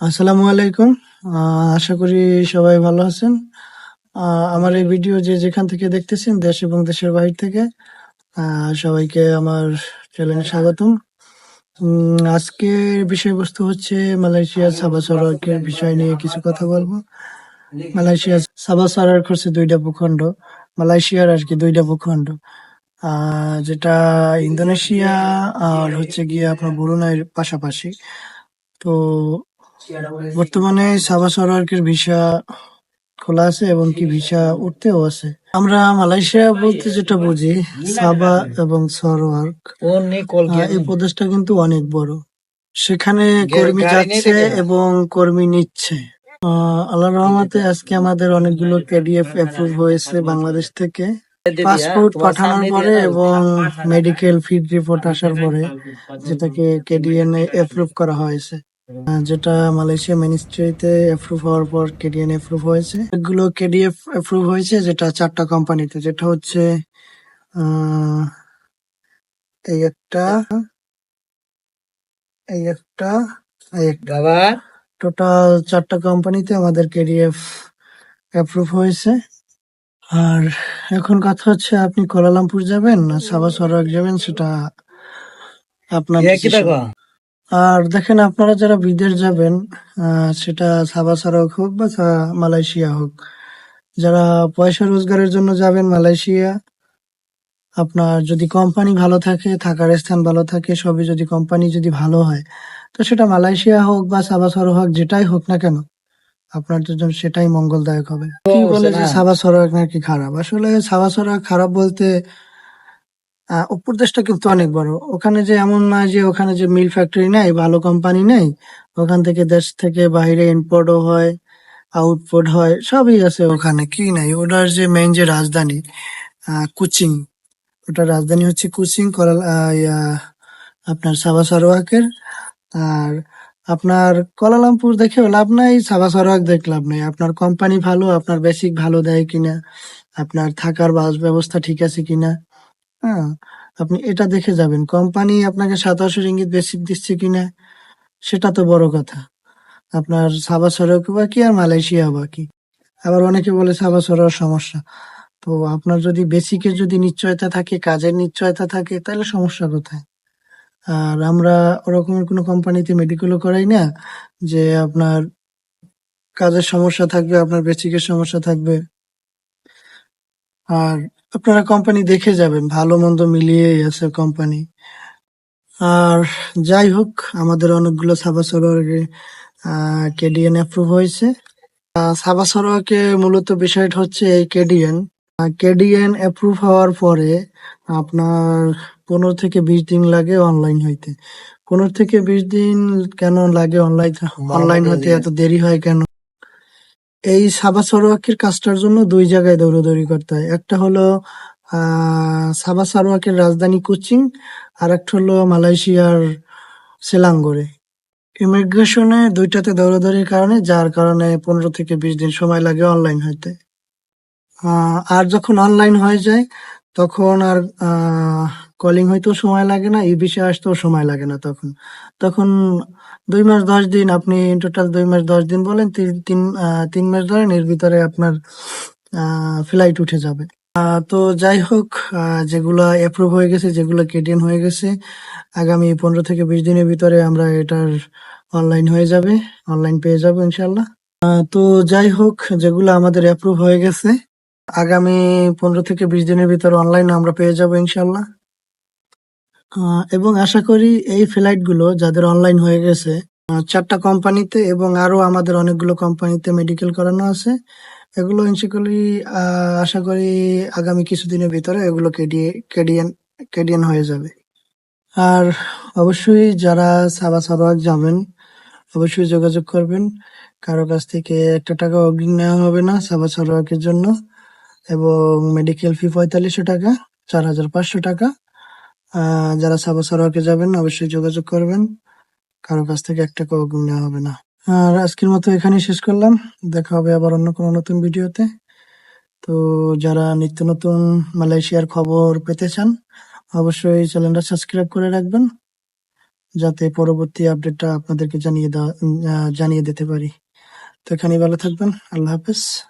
আসসালামু আলাইকুম। আশা করি সবাই ভালো আছেন। আমার এই ভিডিও যে যেখান থেকে দেখতেছেন, দেশ এবং দেশের বাইরে থেকে সবাইকে আমার চ্যানেলে স্বাগতম। আজকের বিষয়বস্তু হচ্ছে মালয়েশিয়ার সাবা সড়কের বিষয় নিয়ে কিছু কথা বলব। মালয়েশিয়ার সাবা সড়ক হচ্ছে দুইটা ভূখণ্ড, মালয়েশিয়ার আর কি দুইটা ভূখণ্ড। যেটা ইন্দোনেশিয়া আর হচ্ছে গিয়ে আপনার ব্রুনাইয়ের পাশাপাশি। তো বর্তমানে সাবা সরোয়ার্কের ভিসা খোলা আছে এবং কি ভিসা উঠতেও আছে। আমরা মালয়েশিয়া বলতে যেটা বুঝি সাবা এবং সরোয়ার্ক আহ, এই প্রদেশটা কিন্তু অনেক বড়। সেখানে কর্মী যাচ্ছে এবং কর্মী নিচ্ছে। আল্লাহ রহমতে আজকে আমাদের অনেকগুলো কেডিএফ অ্যাপ্রুভ হয়েছে বাংলাদেশ থেকে। পাসপোর্ট পাঠানোর পরে এবং মেডিকেল ফিড রিপোর্ট আসার পরে যেটাকে কেডিএন এ অ্যাপ্রুভ করা হয়েছে। যেটা মালয়েশিয়া মিনিস্ট্রিতে অ্যাপ্রুভ হওয়ার পর কেডিএন অ্যাপ্রুভ হয়েছে। এগুলো কেডিএফ অ্যাপ্রুভ হয়েছে যেটা চারটা কোম্পানিতে যেটা হচ্ছে এই একটা এই একটা এই একটা। টোটাল চারটা কোম্পানিতে আমাদের কেডিএফ অ্যাপ্রুভ হয়েছে। আর এখন কথা হচ্ছে আপনি কোলালামপুর যাবেন না সাবা সরাক যাবেন সেটা আপনার আর দেখেন আপনারা যারা বিদেশ যাবেন সেটা সাবা সারাক হোক বা মালয়েশিয়া হোক যারা পয়সা রোজগারের জন্য যাবেন মালয়েশিয়া আপনার যদি কোম্পানি ভালো থাকে থাকার স্থান ভালো থাকে সবই যদি কোম্পানি যদি ভালো হয় তো সেটা মালয়েশিয়া হোক বা সাবা সরো হোক যেটাই হোক না কেন আপনার জন্য সেটাই মঙ্গলদায়ক হবে কি বলে যে। সাবা সরোয়াক নাকি খারাপ আসলে সাবা সরোয়াক খারাপ বলতে উপদেশটা কিন্তু অনেক বড়। ওখানে যে এমন না যে ওখানে যে মিল ফ্যাক্টরি নেই, ভালো কোম্পানি নেই, ওখান থেকে দেশ থেকে বাইরে ইম্পোর্টও হয় আউটপুট হয়, সবই আছে ওখানে, কি নাই। ওটার যে মেইন যে রাজধানী কুচিং, ওটার রাজধানী হচ্ছে কুচিং, করাল আপনার সাবা সারোয়াকের আর আপনার কোলালামপুর দেখেও লাভ নাই সাবা সারোয়াক দেখে লাভ নাই। আপনার কোম্পানি ভালো, আপনার বেসিক ভালো দেয় কিনা, আপনার থাকার বাস ব্যবস্থা ঠিক আছে কিনা হ্যাঁ আপনি এটা দেখে যাবেন। কোম্পানি আপনাকে সাতাশো রিঙ্গিত বেসিক দিচ্ছে কিনা, সেটা তো বড় কথা। আপনার সাবা সরক বা কি আর মালয়েশিয়া বা কি। আবার অনেকে বলে সাবা সরোয়ার সমস্যা। তো আপনার যদি বেসিকের যদি নিশ্চয়তা থাকে, কাজের নিশ্চয়তা থাকে, তাহলে সমস্যা কোথায়? আর আমরা ওরকমের কোনো কোম্পানিতে মেডিকেলও করাই না, যে আপনার কাজের সমস্যা থাকবে, আপনার বেসিকের সমস্যা থাকবে। আর আপনারা কোম্পানি দেখে যাবেন ভালো মন্দ মিলিয়েই আছে কোম্পানি আর যাই হোক আমাদের অনেকগুলো সাবা সরোয়ারে কেডিএন অ্যাপ্রুভ হয়েছে। আহ, সাবা সরোয়াকে মূলত বিষয়টা হচ্ছে এই কেডিএন কেডিএন অ্যাপ্রুভ হওয়ার পরে আপনার পনেরো থেকে বিশ দিন লাগে অনলাইন হইতে। পনেরো থেকে বিশ দিন কেন লাগে অনলাইন অনলাইন হতে এত দেরি হয় কেন? এই সাবা সারোয়াকের কাজটার জন্য দুই জায়গায় দৌড়াদৌড়ি করতে হয়। একটা হলো সাবা সারোয়াকের রাজধানী কোচিং আর একটা হলো মালয়েশিয়ার সেলাঙ্গরে। ইমিগ্রেশনে দুইটাতে দৌড়াদৌড়ির কারণে, যার কারণে পনেরো থেকে বিশ দিন সময় লাগে অনলাইন হইতে। আর যখন অনলাইন হয়ে যায়, তখন আর কলিং হইতেও সময় লাগে না, ই বিষয়ে আসতেও সময় লাগে না তখন। তখন দুই মাস, দশ দিন, আপনি টোটাল দুই মাস, দশ দিন বলেন, তিন তিন মাস ধরেন, এর ভিতরে আপনার ফ্লাইট উঠে যাবে। তো যাই হোক যেগুলা অ্যাপ্রুভ হয়ে গেছে, যেগুলো কেটিএন হয়ে গেছে, আগামী পনেরো থেকে বিশ দিনের ভিতরে আমরা এটার অনলাইন হয়ে যাবে অনলাইন পেয়ে যাব ইনশাল্লাহ তো যাই হোক, যেগুলো আমাদের অ্যাপ্রুভ হয়ে গেছে, আগামী পনেরো থেকে বিশ দিনের ভিতরে অনলাইন আমরা পেয়ে যাব ইনশাল্লাহ এবং আশা করি এই ফ্লাইটগুলো যাদের অনলাইন হয়ে গেছে চারটা কোম্পানিতে এবং আরও আমাদের অনেকগুলো কোম্পানিতে মেডিকেল করানো আছে, এগুলো ইনশাকরি আশা করি আগামী কিছুদিনের ভিতরে এগুলো কেডিএন কেডিএন হয়ে যাবে। আর অবশ্যই যারা সাবা সাবাক যাবেন, অবশ্যই যোগাযোগ করবেন। কারও কাছ থেকে একটা টাকা অগ্রিম নেওয়া হবে না সাবা সাবাকের জন্য। এবং মেডিকেল ফি পঁয়তাল্লিশশো টাকা, চার হাজার পাঁচশো টাকা। যারা সাবা সারোয়াকে যাবেন, অবশ্যই যোগাযোগ করবেন। কারও কাছ থেকে একটা টাকা নেওয়া হবে না। আর আজকের মতো এখানেই শেষ করলাম। দেখা হবে আবার অন্য কোনো নতুন ভিডিওতে। তো যারা নিত্য নতুন মালয়েশিয়ার খবর পেতে চান, অবশ্যই চ্যানেলটা সাবস্ক্রাইব করে রাখবেন, যাতে পরবর্তী আপডেটটা আপনাদেরকে জানিয়ে দেওয়া জানিয়ে দিতে পারি। তো এখানেই ভালো থাকবেন। আল্লাহ হাফেজ।